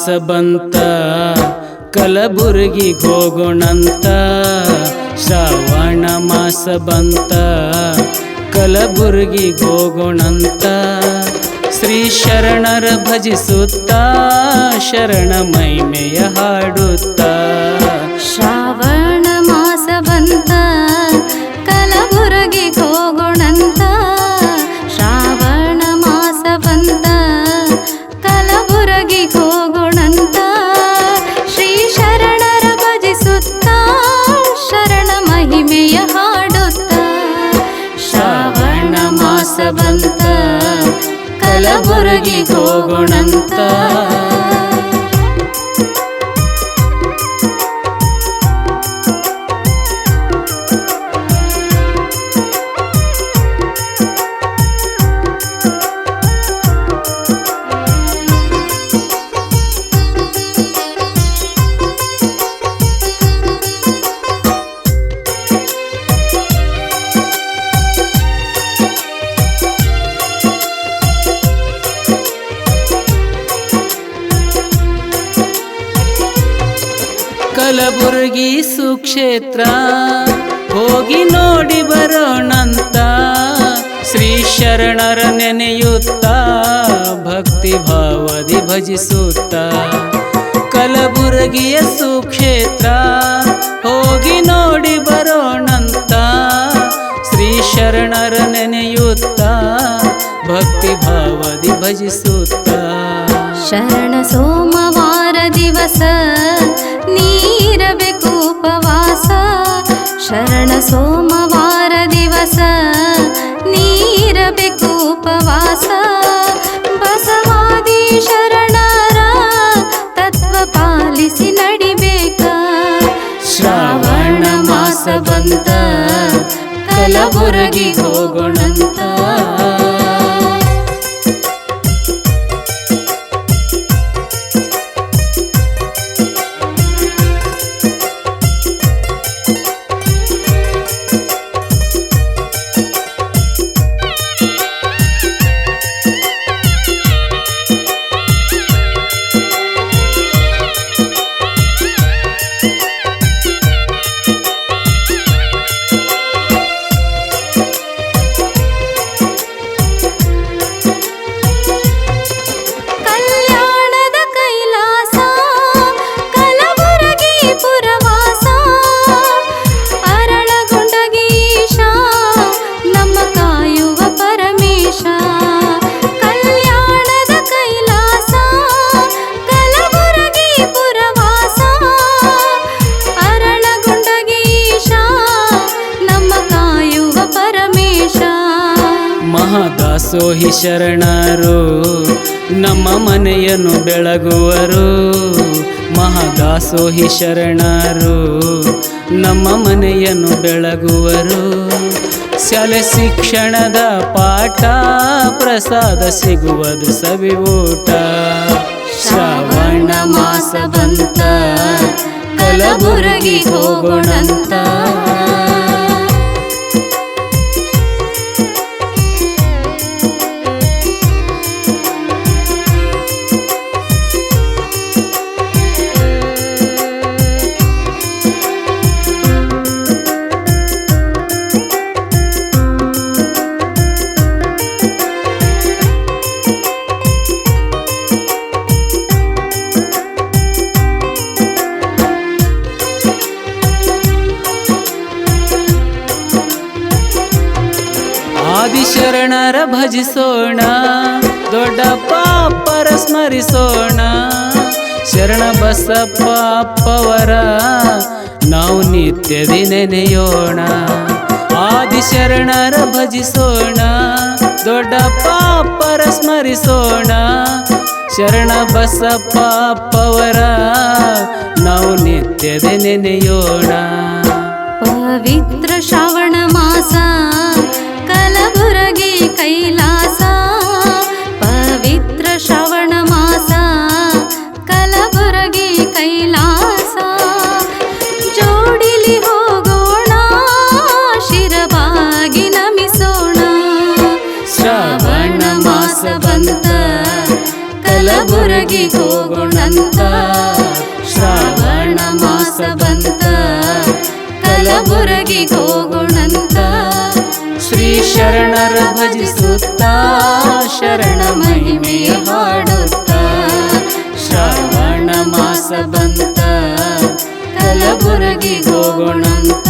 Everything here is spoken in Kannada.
ಮಾಸ ಬಂತ ಹೋಗೋಣಂತ, ಶ್ರಾವಣ ಮಾಸ ಬಂತ, ಕಲಬುರಗಿ ಹೋಗೋಣಂತ, ಶ್ರೀ ಶರಣರ ಭಜಿಸುತ್ತ, ಶರಣ ಮೈಮೆಯ ಹಾಡುತ್ತ. ಶ್ರಾವಣ ಮಾಸ ಬಂತ, ಕಲಬುರಗಿ ಹೋಗೋಣಂತ ಕಲಬುರಗಿ ಹೋಗೋಣಂತ. ಕಲಬುರ್ಗಿ ಸುಕ್ಷೇತ್ರ. ಹೋಗಿ ನೋಡಿ ಬರೋಣಂತ. ಶ್ರೀ ಶರಣರ ನೆನೆಯುತ್ತ. ಭಕ್ತಿ ಭಾವದಿ ಭಜಿಸುತ್ತ. ಕಲಬುರಗಿಯ ಸುಕ್ಷೇತ್ರ. ಹೋಗಿ ನೋಡಿ ಬರೋಣಂತ. ಶ್ರೀ ಶರಣರ ನೆನೆಯುತ್ತ. ಭಕ್ತಿ ಭಾವದಿ ಭಜಿಸುತ್ತ. ಶರಣ ಸೋಮವಾರ ದಿವಸ, ನೀರಬೇಕು ಉಪವಾಸ. ಶರಣ ಸೋಮವಾರ ದಿವಸ, ನೀರಬೇಕು ಉಪವಾಸ. ಬಸವಾದಿ ಶರಣರ ತತ್ವ ಪಾಲಿಸಿ ನಡಿಬೇಕ. ಶ್ರಾವಣ ಮಾಸ ಬಂತ, ಕಲಬುರಗಿ ಹೋಗೋಣಂತ. ಮಹಾದಾಸೋಹಿ ಶರಣರು, ನಮ್ಮ ಮನೆಯನ್ನು ಬೆಳಗುವರು. ಮಹಾದಾಸೋಹಿ ಶರಣರು, ನಮ್ಮ ಮನೆಯನ್ನು ಬೆಳಗುವರು. ಶಾಲೆ ಶಿಕ್ಷಣದ ಪಾಠ, ಪ್ರಸಾದ ಸಿಗುವುದು ಸವಿ ಊಟ. ಶ್ರಾವಣ ಮಾಸ ಬಂತ ಕಲಬುರಗಿ ಹೋಗೋಣಂತ ಆದಿಶರಣರ ಭಜಿಸೋಣ. ದೊಡ್ಡ ಪಾಪರ ಸ್ಮರಿಸೋಣ. ಶರಣ ಬಸಪ್ಪ ಅಪ್ಪವರ ನಾವು ನಿತ್ಯದಿ ನೆನೆಯೋಣ. ಆದಿಶರಣರ ಭಜಿಸೋಣ. ದೊಡ್ಡ ಪಾಪರ ಸ್ಮರಿಸೋಣ. ಶರಣ ಬಸಪ್ಪ ಅಪ್ಪವರ ನಾವು ನಿತ್ಯದಿ ನೆನೆಯೋಣ. ಪವಿತ್ರ ಕೈಲಾಸ, ಪವಿತ್ರ ಶ್ರವಣ ಮಾಸ, ಕಲಬುರಗಿ ಕೈಲಾಸ. ಜೋಡಿಲಿ ಹೋಗೋಣ ಶಿರವಾಗಿ ನಮಿಸೋಣ. ಶ್ರವಣ ಮಾಸ ಬಂತ, ಕಲಬುರಗಿ ಹೋಗೋಣಂತ. ಶ್ರಾವಣ ಮಾಸ ಬಂತ, ಕಲಬುರಗಿ ಹೋಗೋಣಂತ. ಶ್ರೀ ಶರಣರ ಭಜಿಸುತ್ತ ಶರಣ ಮಹಿಮೆಯ ಹಾಡುತ್ತ ಶ್ರಾವಣ ಮಾಸ ಬಂತ ಕಲಬುರಗಿ ಹೋಗೋಣಂತ